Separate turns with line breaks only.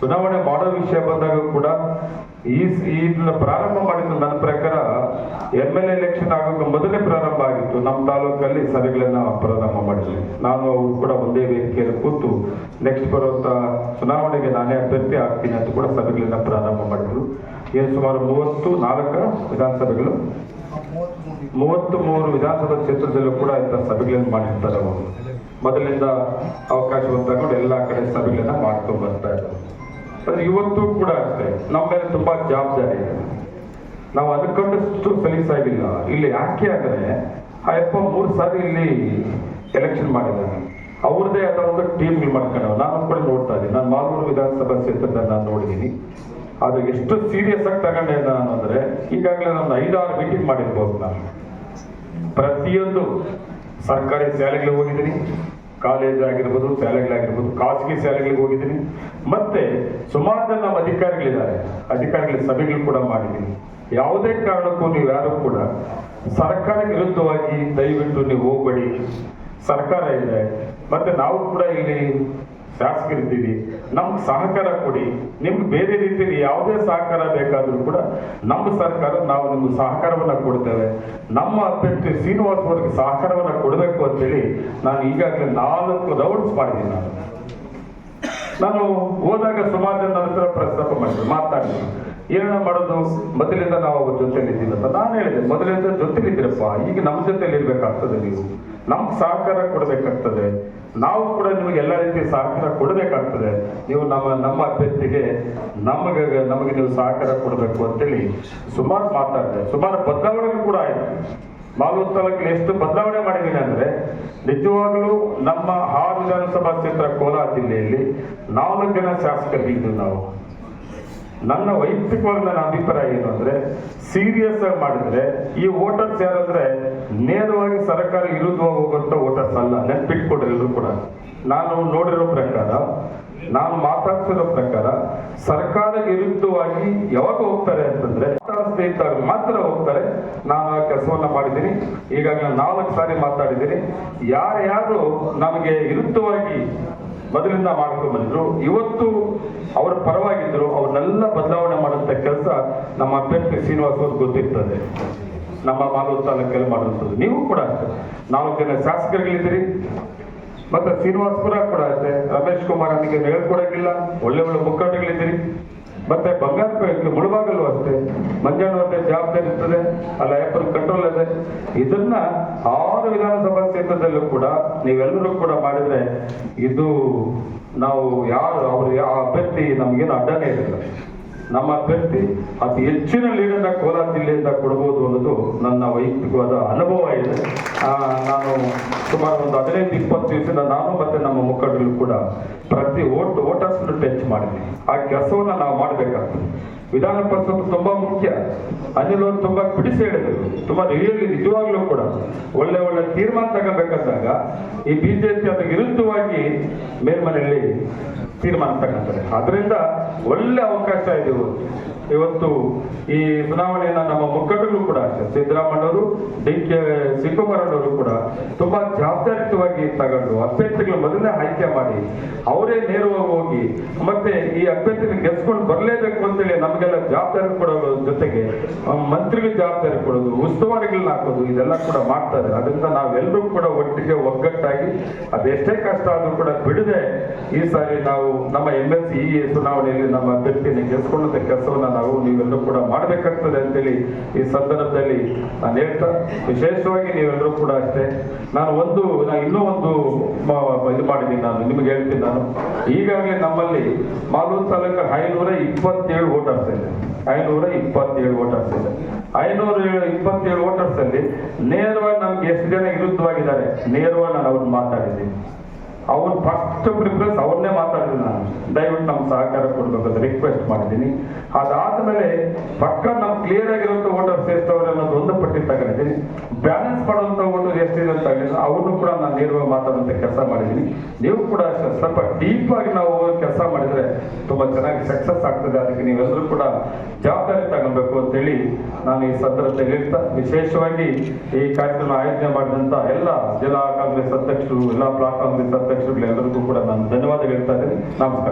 ಚುನಾವಣೆ ಮಾಡೋ ವಿಷಯ ಬಂದಾಗ ಕೂಡ ಈ ಇದನ್ನ ಪ್ರಾರಂಭ ಮಾಡಿದ್ದು ನನ್ನ ಪ್ರಕಾರ ಎಂ ಎಲ್ ಎಲೆಕ್ಷನ್ ಆಗೋಕೆ ಮೊದಲೇ ಪ್ರಾರಂಭ ಆಗಿತ್ತು. ನಮ್ಮ ತಾಲೂಕಲ್ಲಿ ಸಭೆಗಳನ್ನ ಪ್ರಾರಂಭ ಮಾಡಿದ್ವಿ. ನಾನು ಅವರು ಕೂಡ ಒಂದೇ ವೇದಿಕೆಯಲ್ಲಿ ಕೂತು ನೆಕ್ಸ್ಟ್ ಬರುವಂತ ಚುನಾವಣೆಗೆ ನಾನೇ ಅಭ್ಯರ್ಥಿ ಆಗ್ತೀನಿ ಅಂತ ಕೂಡ ಸಭೆಗಳನ್ನ ಪ್ರಾರಂಭ ಮಾಡಿದ್ರು. ಏನು ಸುಮಾರು ಮೂವತ್ತು ನಾಲ್ಕು ವಿಧಾನಸಭೆಗಳು, ಮೂವತ್ತು ಮೂರು ವಿಧಾನಸಭಾ ಕ್ಷೇತ್ರದಲ್ಲೂ ಕೂಡ ಇಂಥ ಸಭೆಗಳನ್ನು ಮಾಡಿರ್ತಾರೆ ಅವರು. ಮೊದಲಿಂದ ಅವಕಾಶವನ್ನು ತಗೊಂಡು ಎಲ್ಲಾ ಕಡೆ ಸಭೆಗಳನ್ನ ಮಾಡ್ಕೊಂಡು ಬರ್ತಾ ಇದ್ದಾರೆ ಇವತ್ತು ಕೂಡ ಅಷ್ಟೇ. ನಮ್ಮ ಮೇಲೆ ತುಂಬಾ ಜವಾಬ್ದಾರಿ ಇದೆ. ನಾವು ಅನ್ಕೊಂಡಷ್ಟು ಸಲೀಸಾಗಿಲ್ಲ. ಇಲ್ಲಿ ಯಾಕೆ ಆದರೆ ಆ ಮೂರು ಸಾರಿ ಇಲ್ಲಿ ಎಲೆಕ್ಷನ್ ಮಾಡಿದ್ದಾರೆ. ಅವ್ರದ್ದೇ ಆದ ಒಂದು ಟೀಮ್ ಮಾಡ್ಕೊಂಡು ನಾನು ಕೂಡ ನೋಡ್ತಾ ಇದ್ದೀನಿ. ನಾನು ಮಾಲೂರು ವಿಧಾನಸಭಾ ಕ್ಷೇತ್ರದ ನಾನು ನೋಡಿದ್ದೀನಿ. ಅದು ಎಷ್ಟು ಸೀರಿಯಸ್ ಆಗಿ ತಗೊಂಡೆ ನಾನು ಅಂದ್ರೆ, ಈಗಾಗಲೇ ನಾನು ಐದಾರು ಮೀಟಿಂಗ್ ಮಾಡಿರ್ಬೋದು ನಾನು. ಪ್ರತಿಯೊಂದು ಸರ್ಕಾರಿ ಶಾಲೆಗಳಿಗೆ ಹೋಗಿದ್ದೀನಿ. ಕಾಲೇಜ್ ಆಗಿರ್ಬೋದು ಶಾಲೆಗಳಾಗಿರ್ಬೋದು ಖಾಸಗಿ ಶಾಲೆಗಳಿಗೆ ಹೋಗಿದ್ದೀನಿ. ಮತ್ತೆ ಸುಮಾರು ಜನ ಅಧಿಕಾರಿಗಳಿದ್ದಾರೆ. ಅಧಿಕಾರಿಗಳ ಸಭೆಗಳು ಕೂಡ ಮಾಡಿದ್ದೀನಿ. ಯಾವುದೇ ಕಾರಣಕ್ಕೂ ನೀವು ಯಾರು ಕೂಡ ಸರ್ಕಾರ ವಿರುದ್ಧವಾಗಿ ದಯವಿಟ್ಟು ನೀವು ಹೋಗ್ಬೇಡಿ. ಸರ್ಕಾರ ಇದೆ. ಮತ್ತೆ ನಾವು ಕೂಡ ಇಲ್ಲಿ ಶಾಸಕರಿದ್ದೀವಿ. ನಮ್ಗೆ ಸಹಕಾರ ಕೊಡಿ. ನಿಮ್ಗೆ ಬೇರೆ ರೀತಿಯಲ್ಲಿ ಯಾವುದೇ ಸಹಕಾರ ಬೇಕಾದರೂ ಕೂಡ ನಮ್ಮ ಸರ್ಕಾರ ನಾವು ನಿಮ್ಗೆ ಸಹಕಾರವನ್ನು ಕೊಡ್ತೇವೆ. ನಮ್ಮ ಅಭ್ಯರ್ಥಿ ಶ್ರೀನಿವಾಸ್ ಅವರಿಗೆ ಸಹಕಾರವನ್ನು ಕೊಡಬೇಕು ಅಂತೇಳಿ ನಾನು ಈಗಾಗಲೇ ನಾಲ್ಕು ರೌಂಡ್ಸ್ ಮಾಡಿದ್ದೀನಿ ನಾನು. ನಾನು ಹೋದಾಗ ಸುಮಾರು ಹತ್ರ ಪ್ರಸ್ತಾಪ ಮಾಡಿದ್ರು, ಮಾತಾಡಿದ್ರು. ಏನ ಮಾಡೋದು ಮೊದಲಿಂದ ನಾವು ಅವ್ರ ಜೊತೆಲಿ ಅಂತ ನಾನು ಹೇಳಿದೆ. ಮೊದಲಿಂದ ಜೊತೆಲಿ ಇದ್ದೀರಪ್ಪ. ಈಗ ನಮ್ಮ ಜೊತೆಲಿ ಇರ್ಬೇಕಾಗ್ತದೆ ನೀವು. ನಮ್ಗೆ ಸಹಕಾರ ಕೊಡಬೇಕಾಗ್ತದೆ. ನಾವು ಕೂಡ ನಿಮಗೆ ಎಲ್ಲ ರೀತಿಯ ಸಹಕಾರ ಕೊಡಬೇಕಾಗ್ತದೆ. ನೀವು ನಮ್ಮ ನಮ್ಮ ಅಭ್ಯರ್ಥಿಗೆ ನಮಗೆ ನಮಗೆ ನೀವು ಸಹಕಾರ ಕೊಡಬೇಕು ಅಂತೇಳಿ ಸುಮಾರು ಮಾತಾಡಿದೆ. ಸುಮಾರು ಬದಲಾವಣೆಗಳು ಕೂಡ ಆಯ್ತು. ಮಾಲೂರು ತಾಲೂಕಲ್ಲಿ ಎಷ್ಟು ಬದಲಾವಣೆ ಮಾಡಿದ್ದೀನಿ ಅಂದ್ರೆ, ನಿಜವಾಗಲೂ ನಮ್ಮ ಆರು ವಿಧಾನಸಭಾ ಕ್ಷೇತ್ರ ಕೋಲಾರ ಜಿಲ್ಲೆಯಲ್ಲಿ ನಾಲ್ಕು ಜನ ಶಾಸಕರಿದ್ದೀವಿ ನಾವು. ನನ್ನ ವೈಯಕ್ತಿಕವಾಗಿ ನನ್ನ ಅಭಿಪ್ರಾಯ ಏನು ಅಂದ್ರೆ ಸೀರಿಯಸ್ ಆಗಿ ಮಾಡಿದ್ರೆ, ಈ ವೋಟರ್ಸ್ ಯಾರಂದ್ರೆ ನೇರವಾಗಿ ಸರ್ಕಾರ ವಿರುದ್ಧ ಹೋಗುವಂತ ವೋಟರ್ಸ್ ಅಲ್ಲ, ನೆನ್ಪಿಟ್ಕೊಡ್ರಿ ಎಲ್ಲರೂ ಕೂಡ. ನಾನು ನೋಡಿರೋ ಪ್ರಕಾರ, ನಾನು ಮಾತಾಡ್ತಿರೋ ಪ್ರಕಾರ, ಸರ್ಕಾರ ವಿರುದ್ಧವಾಗಿ ಯಾವಾಗ ಹೋಗ್ತಾರೆ ಅಂತಂದ್ರೆ ಸ್ನೇಹಿತರು ಮಾತ್ರ ಹೋಗ್ತಾರೆ. ನಾನು ಆ ಕೆಲಸವನ್ನ ಮಾಡಿದ್ದೀನಿ. ಈಗಾಗಲೇ ನಾಲ್ಕು ಸಾರಿ ಮಾತಾಡಿದ್ದೀನಿ. ಯಾರ್ಯಾರು ನಮಗೆ ವಿರುದ್ಧವಾಗಿ ಮೊದಲಿಂದ ಮಾಡ್ಕೊಂಡು ಬಂದಿದ್ರು. ಇವತ್ತು ಅವರ ಪರವಾಗಿದ್ರು ಅವ್ರನ್ನೆಲ್ಲ ಬದಲಾವಣೆ ಮಾಡುವಂಥ ಕೆಲಸ ನಮ್ಮ ಅಭ್ಯರ್ಥಿ ಶ್ರೀನಿವಾಸ್ ಅವ್ರಿಗೆ ಗೊತ್ತಿರ್ತದೆ. ನಮ್ಮ ಮಾಲೂರು ತಾಲೂಕಲ್ಲಿ ಮಾಡುವಂಥದ್ದು. ನೀವು ಕೂಡ ಅಷ್ಟೇ. ನಾಲ್ಕು ಜನ ಶಾಸಕರುಗಳಿದ್ದೀರಿ ಮತ್ತೆ ಶ್ರೀನಿವಾಸಪುರ ಕೂಡ ಅಷ್ಟೇ. ರಮೇಶ್ ಕುಮಾರ್ ನನಗೆ ಹೇಳ್ಕೊಡಕ್ಕಿಲ್ಲ ಒಳ್ಳೆ ಒಳ್ಳೆ ಮುಖಂಡಗಳಿದ್ದೀರಿ ಮತ್ತೆ ಬಂಗಾರಪೇಟೆ ಮುಳುಬಾಗಲು ಅಷ್ಟೇ. ಮಂಜಾನವರ್ಗ ಜವಾಬ್ದಾರಿ ಇರ್ತದೆ ಅಲ್ಲ ಆ್ಯಪಲ್ ಕಂಟ್ರೋಲ್ ಇದೆ ಇದನ್ನ ಆರು ವಿಧಾನಸಭಾ ಕ್ಷೇತ್ರದಲ್ಲೂ ಕೂಡ ನೀವೆಲ್ಲರೂ ಕೂಡ ಮಾಡಿದ್ರೆ ಇದು ನಾವು ಯಾರು, ಅವ್ರ ಯಾವ ಅಭ್ಯರ್ಥಿ ನಮಗೇನು ಅಡ್ಡನೇ ಇರಲಿಲ್ಲ ನಮ್ಮ ಅಭ್ಯರ್ಥಿ ಅತಿ ಹೆಚ್ಚಿನ ಲೀಡನ್ನ ಕೋಲಾರ ಜಿಲ್ಲೆಯಿಂದ ಕೊಡಬಹುದು ಅನ್ನೋದು ನನ್ನ ವೈಯಕ್ತಿಕವಾದ ಅನುಭವ ಇದೆ. ನಾನು ಸುಮಾರು ಒಂದು ಹದಿನೈದು, ಇಪ್ಪತ್ತು ದಿವಸದಿಂದ ನಾನು ಮತ್ತೆ ನಮ್ಮ ಮುಖಂಡರು ಕೂಡ ಪ್ರತಿ ಓಟ್ ಓಟರ್ಸ್ನ ಟಚ್ ಮಾಡಿದ್ವಿ. ಆ ಕೆಲಸವನ್ನ ನಾವು ಮಾಡಬೇಕಾಗ್ತದೆ. ವಿಧಾನ ಪರಿಷತ್ ತುಂಬಾ ಮುಖ್ಯ. ಅನಿಲ್ ಅವರು ತುಂಬಾ ಬಿಡಿಸಿ ಹೇಳಿದ್ರು ತುಂಬಾ ರಿಯಲಿ ನಿಜವಾಗ್ಲೂ ಕೂಡ. ಒಳ್ಳೆ ಒಳ್ಳೆ ತೀರ್ಮಾನ ತಗೋಬೇಕಾದಾಗ ಈ ಬಿಜೆಪಿ ಅದಕ್ಕೆ ವಿರುದ್ಧವಾಗಿ ಮೇಲ್ಮನೆಯಲ್ಲಿ ತೀರ್ಮಾನ ತಗೊಂತಾರೆ ಅದರಿಂದ ಒಳ್ಳೆ ಅವಕಾಶ ಇದೆ ಇವತ್ತು. ಇವತ್ತು ಈ ಚುನಾವಣೆಯನ್ನ ನಮ್ಮ ಮುಖಂಡರು ಸಿದ್ದರಾಮಯ್ಯವರು ಡಿ ಕೆ ಶಿವಕುಮಾರಣ್ಣವರು ಕೂಡ ತುಂಬಾ ಜವಾಬ್ದಾರಿತವಾಗಿ ತಗೊಂಡು ಅಭ್ಯರ್ಥಿಗಳು ಮೊದಲನೇ ಆಯ್ಕೆ ಮಾಡಿ ಅವರೇ ನೇರವಾಗಿ ಹೋಗಿ ಮತ್ತೆ ಈ ಅಭ್ಯರ್ಥಿನ ಗೆಲ್ಸ್ಕೊಂಡು ಬರಲೇಬೇಕು ಅಂತೇಳಿ ನಮಗೆಲ್ಲ ಜವಾಬ್ದಾರಿ ಕೊಡೋದ್ರ ಜೊತೆಗೆ ಮಂತ್ರಿಗಳ ಜವಾಬ್ದಾರಿ ಕೊಡೋದು, ಉಸ್ತುವಾರಿಗಳನ್ನ ಹಾಕೋದು, ಇದೆಲ್ಲ ಕೂಡ ಮಾಡ್ತಾರೆ ಅದರಿಂದ ನಾವೆಲ್ಲರೂ ಕೂಡ ಒಟ್ಟಿಗೆ ಒಗ್ಗಟ್ಟಾಗಿ, ಅದೆಷ್ಟೇ ಕಷ್ಟ ಆದ್ರೂ ಕೂಡ ಬಿಡದೆ ಈ ಸಾರಿ ನಾವು ನಮ್ಮ ಎಂ ಎಸ್ ಸಿ ಈ ಚುನಾವಣೆಯಲ್ಲಿ ನಮ್ಮ ಅಭ್ಯರ್ಥಿಯನ್ನು ಗೆಲ್ಸ್ಕೊಳ್ಳೋದ ಕೆಲಸವನ್ನ ನಾವು ನೀವೆಲ್ಲರೂ ಕೂಡ ಮಾಡಬೇಕಾಗ್ತದೆ ಅಂತೇಳಿ ಈ ಸಂದರ್ಭದಲ್ಲಿ ನಾನು ಹೇಳ್ತಾ, ವಿಶೇಷವಾಗಿ ನೀವೆಲ್ಲರೂ ಕೂಡ ಅಷ್ಟೇ. ನಾನು ಒಂದು, ನಾನು ಇನ್ನೂ ಒಂದು ಇದು ಮಾಡಿದ್ದೀನಿ ನಾನು, ನಿಮಗೆ ಹೇಳ್ತೀನಿ ನಾನು. ಈಗಾಗಲೇ ನಮ್ಮಲ್ಲಿ ಮಾಲೂರು ತಾಲೂಕು ಐನೂರ ಇಪ್ಪತ್ತೇಳು ವೋಟರ್ಸ್ ಇದೆ. ಐನೂರ ಇಪ್ಪತ್ತೇಳು ವೋಟರ್ಸ್ ಇದೆ. ಐನೂರ ಇಪ್ಪತ್ತೇಳು ವೋಟರ್ಸ್ ಅಲ್ಲಿ ನೇರವಾಗಿ ನಮ್ಗೆ ಎಷ್ಟು ಜನ ವಿರುದ್ಧವಾಗಿದ್ದಾರೆ? ನೇರವಾಗಿ ನಾನು ಅವ್ರನ್ನ ಮಾತಾಡಿದ್ದೀನಿ. ಅವ್ರು ಫಸ್ಟ್ ಪ್ರಿಫರೆನ್ಸ್ ಅವ್ರನ್ನೇ ಮಾತಾಡಿದ್ರು ನಾನು. ದಯವಿಟ್ಟು ನಮ್ಮ ಸಹಕಾರ ಕೊಡ್ಬೇಕು ಅಂತ ರಿಕ್ವೆಸ್ಟ್ ಮಾಡಿದ್ದೀನಿ. ಅದಾದ್ಮೇಲೆ ಪಕ್ಕ ನಮ್ಮ ಕ್ಲಿಯರ್ ಆಗಿರುವಂತ ವೋಟರ್ಸ್ ಎಷ್ಟವ್ರೆ ಅನ್ನೋದು ಒಂದು ಪಟ್ಟಿ ತಗೊಂಡಿದ್ದೀನಿ. ಬ್ಯಾಲೆನ್ಸ್ ಮಾಡುವಂತ ವೋಟರ್ ಎಷ್ಟಿದೆ ಅಂತ ಅವ್ರನ್ನು ಕೂಡ ನಾನು ನೀಡುವ ಮಾತಾಡುವಂತ ಕೆಲಸ ಮಾಡಿದ್ದೀನಿ. ನೀವು ಕೂಡ ಸ್ವಲ್ಪ ಡೀಪ್ ಆಗಿ ನಾವು ಕೆಲಸ ಮಾಡಿದ್ರೆ ತುಂಬಾ ಚೆನ್ನಾಗಿ ಸಕ್ಸಸ್ ಆಗ್ತದೆ. ಅದಕ್ಕೆ ನೀವೆಲ್ಲರೂ ಕೂಡ ಜವಾಬ್ದಾರಿ ತಗೊಳ್ಬೇಕು ಅಂತೇಳಿ ನಾನು ಈ ಸಂದರ್ಭದಲ್ಲಿ ಹೇಳ್ತಾ ವಿಶೇಷವಾಗಿ ಈ ಕಾರ್ಯಕ್ರಮ ಆಯೋಜನೆ ಮಾಡಿದಂತ ಎಲ್ಲ ಜಿಲ್ಲಾ ಕಾಂಗ್ರೆಸ್ ಅಧ್ಯಕ್ಷರು, ಎಲ್ಲ ಬ್ಲಾಕ್ ಕಾಂಗ್ರೆಸ್ ಅಧ್ಯಕ್ಷರುಗಳು ಎಲ್ಲರಿಗೂ ಕೂಡ ನಾನು ಧನ್ಯವಾದ ಹೇಳ್ತಾ ಇದ್ದೀನಿ. ನಮಸ್ಕಾರ.